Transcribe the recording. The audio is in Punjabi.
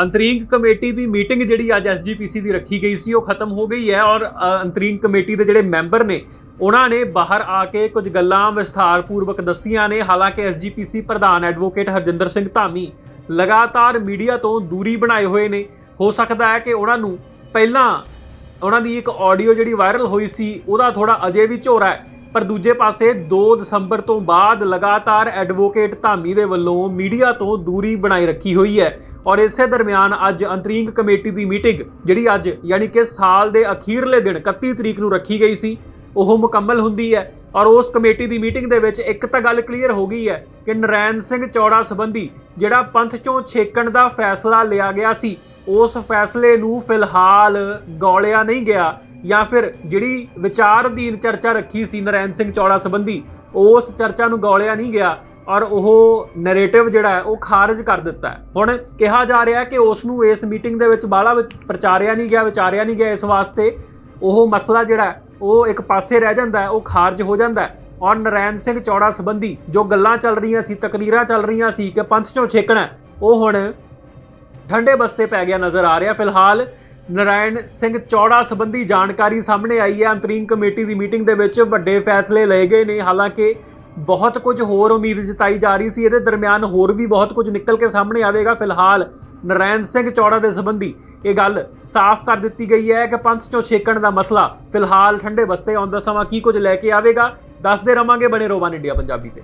ਅੰਤਰੀਮ ਕਮੇਟੀ ਦੀ ਮੀਟਿੰਗ ਜਿਹੜੀ ਅੱਜ ਐਸਜੀਪੀਸੀ ਦੀ ਰੱਖੀ ਗਈ ਸੀ ਉਹ ਖਤਮ ਹੋ ਗਈ ਹੈ ਔਰ ਅ, ਕਮੇਟੀ ਦੇ ਜਿਹੜੇ ਮੈਂਬਰ ਨੇ ਉਹਨਾਂ ਨੇ ਬਾਹਰ ਆ ਕੇ ਕੁਝ ਗੱਲਾਂ ਵਿਸਥਾਰਪੂਰਵਕ ਦੱਸੀਆਂ ਨੇ। ਹਾਲਾਂਕਿ ਐਸਜੀਪੀਸੀ ਪ੍ਰਧਾਨ ਐਡਵੋਕੇਟ ਹਰਜਿੰਦਰ ਸਿੰਘ ਧਾਮੀ ਲਗਾਤਾਰ ਮੀਡੀਆ ਤੋਂ ਦੂਰੀ ਬਣਾਏ ਹੋਏ ਨੇ। ਹੋ ਸਕਦਾ ਹੈ ਕਿ ਉਹਨਾਂ ਨੂੰ ਪਹਿਲਾਂ ਉਹਨਾਂ ਦੀ ਇੱਕ ਆਡੀਓ ਜਿਹੜੀ ਵਾਇਰਲ ਹੋਈ ਸੀ ਉਹਦਾ ਥੋੜਾ ਅਜੇ ਵੀ ਝੋਰਾ ਹੈ। ਪਰ ਦੂਜੇ ਪਾਸੇ 2 ਦਸੰਬਰ ਤੋਂ ਬਾਅਦ ਲਗਾਤਾਰ ਐਡਵੋਕੇਟ ਧਾਮੀ ਦੇ ਵੱਲੋਂ ਮੀਡੀਆ ਤੋਂ ਦੂਰੀ ਬਣਾਈ ਰੱਖੀ ਹੋਈ ਹੈ। ਔਰ ਇਸੇ ਦਰਮਿਆਨ ਅੱਜ ਅੰਤਰੀਮ ਕਮੇਟੀ ਦੀ ਮੀਟਿੰਗ, ਜਿਹੜੀ ਅੱਜ ਯਾਨੀ ਕਿ ਸਾਲ ਦੇ ਅਖੀਰਲੇ ਦਿਨ 31 ਤਰੀਕ ਨੂੰ ਰੱਖੀ ਗਈ ਸੀ, ਉਹ ਮੁਕੰਮਲ ਹੁੰਦੀ ਹੈ। ਔਰ ਉਸ ਕਮੇਟੀ ਦੀ ਮੀਟਿੰਗ ਦੇ ਵਿੱਚ ਇੱਕ ਤਾਂ ਗੱਲ ਕਲੀਅਰ ਹੋ ਗਈ ਹੈ ਕਿ ਨਰੈਣ ਸਿੰਘ ਚੌੜਾ ਸੰਬੰਧੀ ਜਿਹੜਾ ਪੰਥ ਚੋਂ ਛੇਕਣ ਦਾ ਫੈਸਲਾ ਲਿਆ ਗਿਆ ਸੀ, ਉਸ ਫੈਸਲੇ ਨੂੰ ਫਿਲਹਾਲ ਗੌਲਿਆ ਨਹੀਂ ਗਿਆ। ਜਾਂ ਫਿਰ ਜਿਹੜੀ ਵਿਚਾਰ ਅਧੀਨ ਚਰਚਾ ਰੱਖੀ ਸੀ ਨਰੈਣ ਸਿੰਘ ਚੌੜਾ ਸੰਬੰਧੀ, ਉਸ ਚਰਚਾ ਨੂੰ ਗੌਲਿਆ ਨਹੀਂ ਗਿਆ ਔਰ ਉਹ ਨੈਰੇਟਿਵ ਜਿਹੜਾ ਹੈ ਉਹ ਖਾਰਜ ਕਰ ਦਿੱਤਾ ਹੈ। ਹੁਣ ਕਿਹਾ ਜਾ ਰਿਹਾ ਕਿ ਉਸ ਨੂੰ ਇਸ ਮੀਟਿੰਗ ਦੇ ਵਿੱਚ ਬਾਲਾ ਪ੍ਰਚਾਰਿਆ ਨਹੀਂ ਗਿਆ, ਵਿਚਾਰਿਆ ਨਹੀਂ ਗਿਆ ਇਸ ਵਾਸਤੇ। ਉਹ ਮਸਲਾ ਜਿਹੜਾ ਉਹ ਇੱਕ ਪਾਸੇ ਰਹਿ ਜਾਂਦਾ ਉਹ ਖਾਰਜ ਹੋ ਜਾਂਦਾ ਔਰ ਨਰੈਣ ਸਿੰਘ ਚੌੜਾ ਸੰਬੰਧੀ ਜੋ ਗੱਲਾਂ ਚੱਲ ਰਹੀਆਂ ਸੀ, ਤਕਰੀਰਾਂ ਚੱਲ ਰਹੀਆਂ ਸੀ ਕਿ ਪੰਥ ਚੋਂ ਛੇਕਣਾ ਉਹ ਹੁਣ ਠੰਡੇ ਬਸਤੇ ਪੈ ਗਿਆ ਨਜ਼ਰ ਆ ਰਿਹਾ। ਫਿਲਹਾਲ ਨਰਾਇਣ ਸਿੰਘ ਚੌੜਾ ਸੰਬੰਧੀ ਜਾਣਕਾਰੀ ਸਾਹਮਣੇ ਆਈ ਹੈ। ਅੰਤਰੀਮ ਕਮੇਟੀ ਦੀ ਮੀਟਿੰਗ ਦੇ ਵਿੱਚ ਵੱਡੇ ਫੈਸਲੇ ਲਏ ਗਏ ਨੇ। ਹਾਲਾਂਕਿ ਬਹੁਤ ਕੁਝ ਹੋਰ ਉਮੀਦ ਜਤਾਈ ਜਾ ਰਹੀ ਸੀ। ਇਹਦੇ ਦਰਮਿਆਨ ਹੋਰ ਵੀ ਬਹੁਤ ਕੁਝ ਨਿਕਲ ਕੇ ਸਾਹਮਣੇ ਆਵੇਗਾ। ਫਿਲਹਾਲ ਨਰਾਇਣ ਸਿੰਘ ਚੌੜਾ ਦੇ ਸੰਬੰਧੀ ਇਹ ਗੱਲ ਸਾਫ਼ ਕਰ ਦਿੱਤੀ ਗਈ ਹੈ ਕਿ ਪੰਥ ਚੋਂ ਛੇਕਣ ਦਾ ਮਸਲਾ ਫਿਲਹਾਲ ਠੰਡੇ ਬਸਤੇ ਆਉਂਦਾ ਸਮਾਂ ਕੀ ਕੁਝ ਲੈ ਕੇ ਆਵੇਗਾ? ਦੱਸਦੇ ਰਵਾਂਗੇ ਬਣੇ ਰੋਵਾਨ ਇੰਡੀਆ ਪੰਜਾਬੀ ਤੇ।